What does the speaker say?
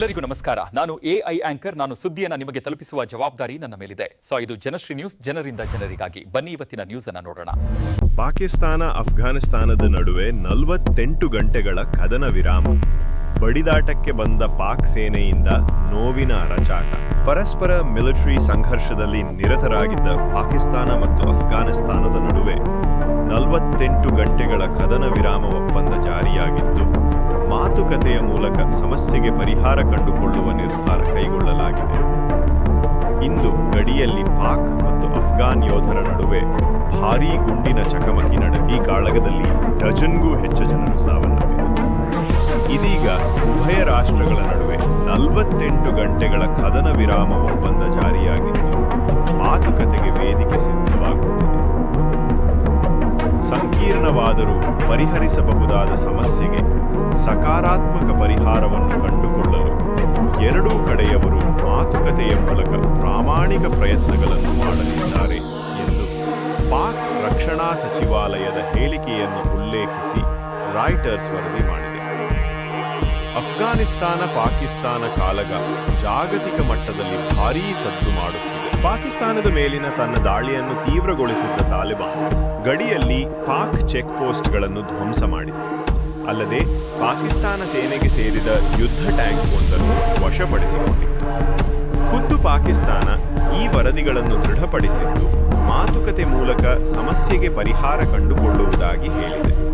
ಎಲ್ಲರಿಗೂ ನಮಸ್ಕಾರ. ನಾನು ಎಐ ಆಂಕರ್, ನಾನು ಸುದ್ದಿಯನ್ನು ನಿಮಗೆ ತಲುಪಿಸುವ ಜವಾಬ್ದಾರಿ ನನ್ನ ಮೇಲಿದೆ. ಸೊ, ಇದು ಜನಶ್ರೀ ನ್ಯೂಸ್, ಜನರಿಂದ ಜನರಿಗಾಗಿ. ಬನ್ನಿ ಇವತ್ತಿನ ನ್ಯೂಸ್ ಅನ್ನ ನೋಡೋಣ. ಪಾಕಿಸ್ತಾನ ಅಫ್ಘಾನಿಸ್ತಾನದ ನಡುವೆ ನಲವತ್ತೆಂಟು ಗಂಟೆಗಳ ಕದನ ವಿರಾಮ. ಬಡಿದಾಟಕ್ಕೆ ಬಂದ ಪಾಕ್ ಸೇನೆಯಿಂದ ನೋವಿನ ಅರಚಾಟ. ಪರಸ್ಪರ ಮಿಲಿಟರಿ ಸಂಘರ್ಷದಲ್ಲಿ ನಿರತರಾಗಿದ್ದ ಪಾಕಿಸ್ತಾನ ಮತ್ತು ಅಫ್ಘಾನಿಸ್ತಾನದ ನಡುವೆ ಮಾತುಕತೆಯ ಮೂಲಕ ಸಮಸ್ಯೆಗೆ ಪರಿಹಾರ ಕಂಡುಕೊಳ್ಳುವ ನಿರ್ಧಾರ ಕೈಗೊಳ್ಳಲಾಗಿದೆ. ಇಂದು ಗಡಿಯಲ್ಲಿ ಪಾಕ್ ಮತ್ತು ಅಫ್ಘಾನ್ ಯೋಧರ ನಡುವೆ ಭಾರೀ ಗುಂಡಿನ ಚಕಮಕಿ ನಡೆದ ಈ ಕಾಳಗದಲ್ಲಿ ಡಜನ್ಗೂ ಹೆಚ್ಚು ಜನರು ಸಾವನ್ನಪ್ಪಿದರು ಇದೀಗ ಉಭಯ ರಾಷ್ಟ್ರಗಳ ನಡುವೆ ನಲವತ್ತೆಂಟು ಗಂಟೆಗಳ ಕದನ ವಿರಾಮ ಒಪ್ಪಂದ ಜಾರಿಯಾಗಿದ್ದು ಸಂಕೀರ್ಣವಾದರೂ ಪರಿಹರಿಸಬಹುದಾದ ಸಮಸ್ಯೆಗೆ ಸಕಾರಾತ್ಮಕ ಪರಿಹಾರವನ್ನು ಕಂಡುಕೊಳ್ಳಲು ಎರಡೂ ಕಡೆಯವರು ಮಾತುಕತೆಯ ಮೂಲಕ ಪ್ರಾಮಾಣಿಕ ಪ್ರಯತ್ನಗಳನ್ನು ಮಾಡಲಿದ್ದಾರೆ ಎಂದು ಪಾಕ್ ರಕ್ಷಣಾ ಸಚಿವಾಲಯದ ಹೇಳಿಕೆಯನ್ನು ಉಲ್ಲೇಖಿಸಿ ರಾಯ್ಟರ್ಸ್ ವರದಿ ಮಾಡಿದೆ. ಅಫ್ಘಾನಿಸ್ತಾನ ಪಾಕಿಸ್ತಾನ ಕಾಲಗ ಜಾಗತಿಕ ಮಟ್ಟದಲ್ಲಿ ಭಾರೀ ಸದ್ದು ಮಾಡುತ್ತಿದೆ. ಪಾಕಿಸ್ತಾನದ ಮೇಲಿನ ತನ್ನ ದಾಳಿಯನ್ನು ತೀವ್ರಗೊಳಿಸಿದ್ದ ತಾಲಿಬಾನ್ ಗಡಿಯಲ್ಲಿ ಪಾಕ್ ಚೆಕ್ ಪೋಸ್ಟ್ಗಳನ್ನು ಧ್ವಂಸ ಮಾಡಿತು ಅಲ್ಲದೆ ಪಾಕಿಸ್ತಾನ ಸೇನೆಗೆ ಸೇರಿದ ಯುದ್ಧ ಟ್ಯಾಂಕ್ ಒಂದನ್ನು ವಶಪಡಿಸಿಕೊಂಡಿತ್ತು. ಖುದ್ದು ಪಾಕಿಸ್ತಾನ ಈ ವರದಿಗಳನ್ನು ದೃಢಪಡಿಸಿದ್ದು ಮಾತುಕತೆ ಮೂಲಕ ಸಮಸ್ಯೆಗೆ ಪರಿಹಾರ ಕಂಡುಕೊಳ್ಳುವುದಾಗಿ ಹೇಳಿದೆ.